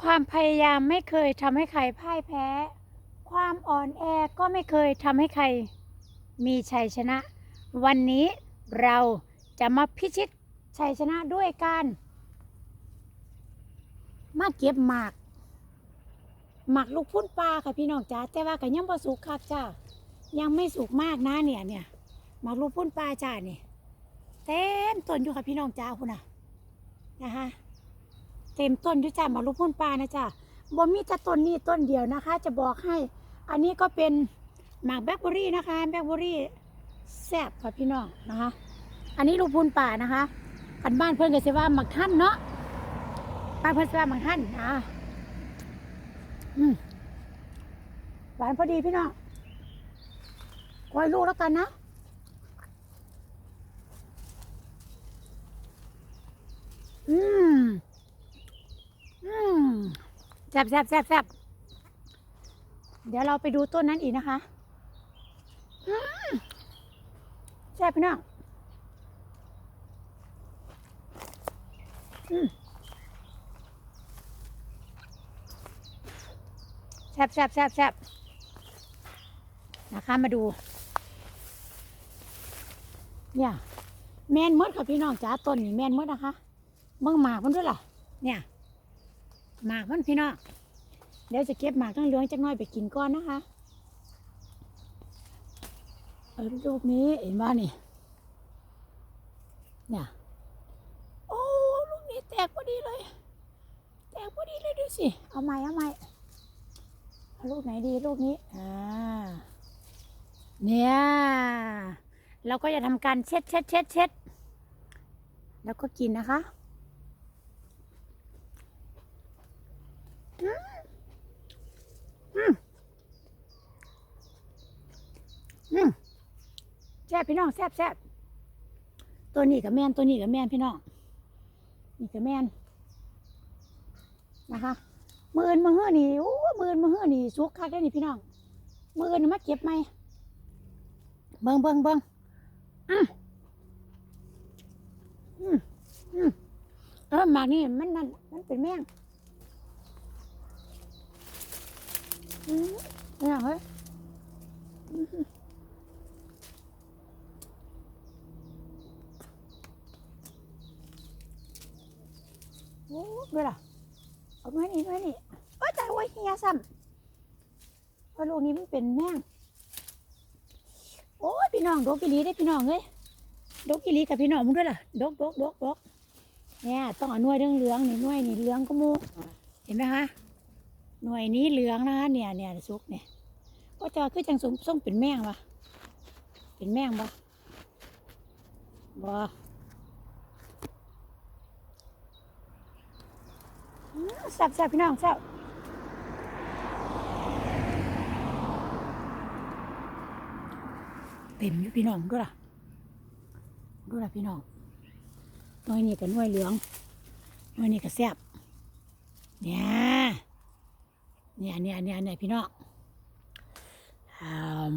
ความพยายามไม่เคยทำให้ใครพ่ายแพ้ ความอ่อนแอก็ไม่เคยทำให้ใคร มีชัยชนะ วันนี้เราจะมาพิชิตชัยชนะด้วยการมาเก็บหมาก หมากลูกพุ่นปลาค่ะพี่น้องจ๋าแต่ว่าก็ยังบ่สุกคักจ้ายังไม่สุกมากนะเนี่ยเนี่ยหมากลูกพุ่นปลาจ้าเนี่ยเต็มต้นอยู่ค่ะพี่น้องจ้าคุณน่ะนะคะ เต็มต้นด้วยจ้าหมากลูกพุ่นปลานะจ้าบ่มีแต่ต้นนี้ต้นเดียวนะคะ จะบอกให้ อันนี้ก็เป็นหมากแบล็คเบอรี่นะคะแบล็คเบอรี่แซ่บค่ะพี่น้องนะคะ อันนี้ลูกพุ่นป่านะคะกันบ้านเพื่อนก็จะว่าหมักท่านเนาะบ้านเพื่อนจะว่าหมักท่านนะอืมหวานพอดีพี่น้องคอยลูกแล้วกันนะอืม ซ่บแซ่บแซ่บแซ่บเดี๋ยวเราไปดูต้นนั้นอีกนะคะแซ่บพี่น้องแซบแซบแซบแซบนะคะมาดู เนี่ย แมนมดค่ะพี่น้องจ๋าต้นนี่แมนมดนะคะเมื่อหมากมันด้วยล่ะเนี่ย หมากมันพี่น้องเดี๋ยวจะเก็บหมากทั้งเหลืองจักน้อยไปกินก่อนนะคะเออรูปนี้เห็นว่านี่เนี่ยโอ้ลูกนี้แตกพอดีเลย แตกพอดีเลยดูสิเอาใหม่เอาใหม่เอาลูกไหนดีลูกนี้อ่าเนี่ยเราก็จะทำการเช็ดเช็ดเช็ดเช็ดแล้วก็กินนะคะอืมอืมอืม แซ่บพี่น้องแซ่บแซ่บตัวนี้กับแมนตัวนี้กับแมนพี่น้องนี่กับแมนนะคะมือนมือเฮือนี่โอ้มือนมือเฮือนี่สุกคักได้นี่พี่น้องมือนมาเก็บไหมเบิ่งเบิ่งเบิ่งอืมอืมอืมเออหมากนี่มันนั่นมันเป็นแมงอืม เนี่ยเฮ้ยอืมโอ้ด้วยล่ะเอาไว้นี่ไว้นี่เอ้ยแต่ว่าเฮียซ้ำเพราะลูกนี้มันเป็นแม่งโอ้ยพี่น้องดกกิลีได้พี่น้องเอ้ยดกกิลีกับพี่น้องมึงด้วยล่ะดกดกดกดกเนี่ยต้องเอาหน่วยเรื่องเหลืองนี่หน่วยนี่เหลืองก็มูเห็นไหมคะ หน่วยนี้เหลืองนะคะเนี่ยเนี่ยซุกเนี่ยก็จะคือจังสมส่งเป็นแมงวะเป็นแมงปะบ่อืมแซ่บแซ่บพี่น้องแซ่บเต็มอยู่พี่น้องด้วยล่ะด้วยล่ะพี่น้องน่วยนี่กับน่วยเหลืองน่วยนี่กับแซ่บเนี่ย เนี่ยเนี่ยเนี่ยเนี่ยพี่น้องอืม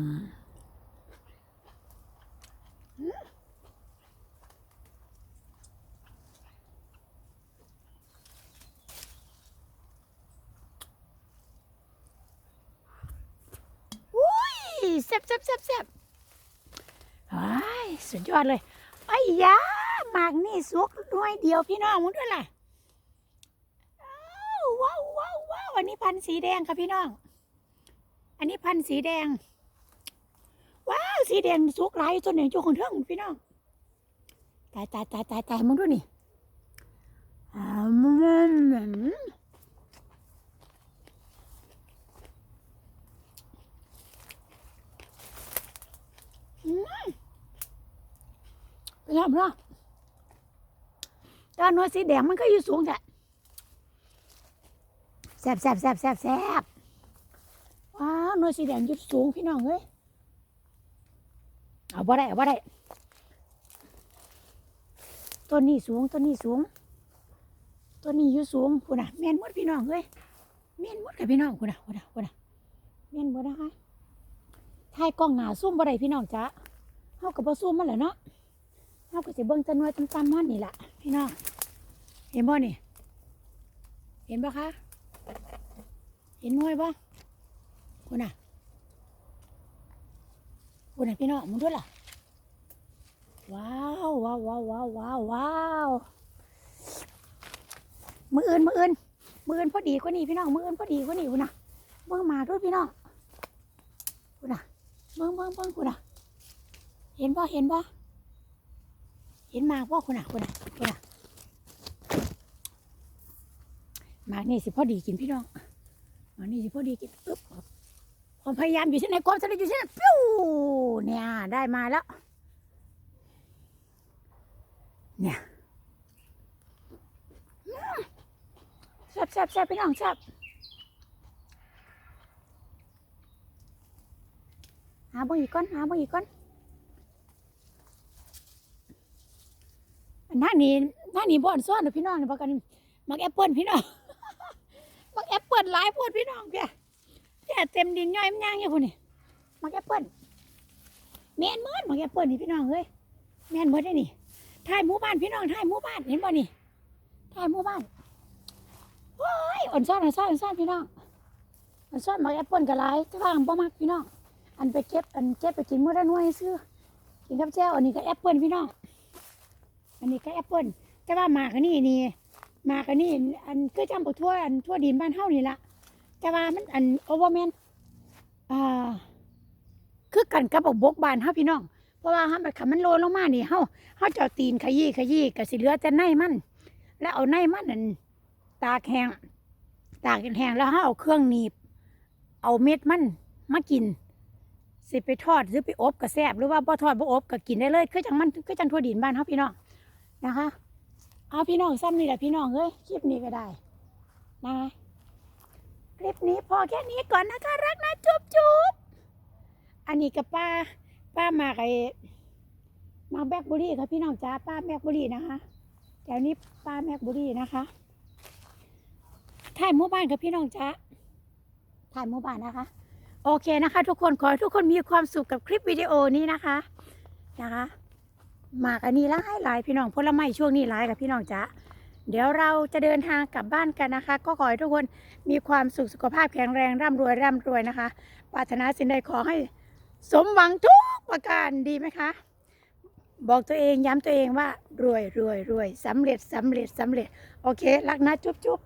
อุ้ยแซ่บแซ่บแซ่บแซ่บว้ายสุดยอดเลยไอ้ยาหมากนี่สุกหน่วยเดียวพี่น้องมึงด้วยล่ะอ้า ว้าวว้าวว้าวอันนี้พันธุ์สีแดงค่ะพี่น้อง อันนี้พันธุ์สีแดง ว้าวสีแดงสุกหลายตัวหนึ่งจุกของเทิงพี่น้องตายตายตายตายตายมึงดูนี่อ่ามันมันอืมเป็นไงบ้างตอนนวลสีแดงมันก็อยู่สูงแต่ ซบแซ่บแซ่บแซบแซบว้าวหน่วยสีแดงยุดสูงพี่น้องเอ้ยเอาบ่ได้เอาบ่ได้ต้นนี้สูงต้นนี้สูงต้นนี้อยู่สูงคุณน่ะแม่นหมดพี่น้องเอ้ยแม่นหมดกับพี่น้องคุณน่ะคุณน่ะคุณน่ะแม่นหมดนะคะถ่ายกล้องหน้าซูมบ่ได้พี่น้องจ้ะเฮาก็บ่ซูมมันแหละเนาะเฮาก็สิเบิ่งแต่หน่วยต่ำๆมันนี่ล่ะพี่น้องเห็นบ่นี่เห็นบ่คะ ห็นหน่วยปะคุณน่ะคุณน่ะพี่น้องมึงด้วยล่ะว้าวว้าวว้าวว้าวว้าวว้าวมืออื่นมืออื่นมืออื่นพอดีกว่านี้พี่น้องมืออื่นพอดีกว่านี้คุณน่ะเบิ่งมาด้วยพี่น้องคุณน่ะเบิ่งเบิ่งเบิ่งคุณน่ะ เห็นป่เห็นป่เห็นมากป่คุณน่ะคุณน่ะคุณน่ะมากนี่สิพอดีกินพี่น้อง หมากนี่สิพอดีกินอึ๊บความพยายามอยู่ที่ไหนความสำเร็จอยู่ที่ไหนปิ้วเนี่ยได้มาแล้ว เนี่ยแซ่บแซ่บแซ่บพี่น้องแซ่บหาบ่งอีกก้อนหาบ่งอีกก้อนหน้านี้หน้านี้บ่อนซ้อนเด้อพี่น้องนี่บอกกันมักแอปเปิ้ลพี่น้อง ปิ้ลหลายโพดพี่น้องเพียเพียเต็มดินย่อยมันย่างอยู่พุ่นนี่มักแอปเปิ้ลแม่นเมิดมักแอปเปิ้ลนี่พี่น้องเอ้ยแม่นเมิดได้นี่ถ่ายหมู่บ้านพี่น้องถ่ายหมู่บ้านเห็นบ่นี่ถ่ายหมู่บ้านว้ยอ่อนซ่อนอ่อนซ่อนอ่อนซ่อนพี่น้องอ่อนซ่อนมาแอปเปิ้ลกับหลายแต่ว่าบ่มักพี่น้องอันไปเก็บอันเก็บไปกินเมื้อละหน่วยซื้อกินกับแจ่วอันนี้ก็แอปเปิ้ลพี่น้องอันนี้ก็แอปเปิ้ลแต่ว่าหมากอันนี้นี่ มากันนี้อันคือจำปกทั่วอันทั่วดินบ้านเฮานี่ละแต่ว่ามันอันโอเวอร์แมนอ่าคือกันกับบกบกบ้านเฮาพี่น้องเพราะว่าเฮามันคันมันโลลงมานี่เฮาเขาจะเอาตีนขยี้ขยี้ก็สิเหลือแต่ในมัน แล้วเอาในมันนั่นตากแห้งตากแห้งแล้วเขาเอาเครื่องหนีบ เอาเม็ดมันมากินสิไปทอดหรือไปอบก็แซบหรือว่าบ่ทอดบ่อบก็กินได้เลยคือจังมันคือจังทั่วดินบ้านเขาพี่น้องนะคะ เอาพี่น้องซ้ำนี่แหละพี่น้องเอ้ยคลิปนี้ก็ได้นะคะคลิปนี้พอแค่นี้ก่อนนะคะรักนะจุ๊บจุ๊บอันนี้กับป้า ป้ามาไอมาแบกบุรีค่ะพี่น้องจ้าป้าแบกบุรีนะคะแถวนี้ป้าแบกบุรีนะคะถ่ายหมู่บ้านกับพี่น้องจ้าถ่ายหมู่บ้านนะคะ โอเคนะคะ ทุกคนขอให้ทุกคนมีความสุขกับคลิปวิดีโอนี้นะคะนะคะ หมากอันนี้แล้วให้หลายพี่น้องผลไม้ช่วงนี้หลายกับพี่น้องจ้าเดี๋ยวเราจะเดินทางกลับบ้านกันนะคะ ก็ขอให้ทุกคนมีความสุขสุขภาพแข็งแรงร่ำรวยร่ำรวยนะคะปรารถนาสิ่งใดขอให้สมหวังทุกประการดีไหมคะ บอกตัวเองย้ำตัวเองว่ารวยรวยรวยสำเร็จสำเร็จสำเร็จ โอเค รักนะจุ๊บจุ๊บ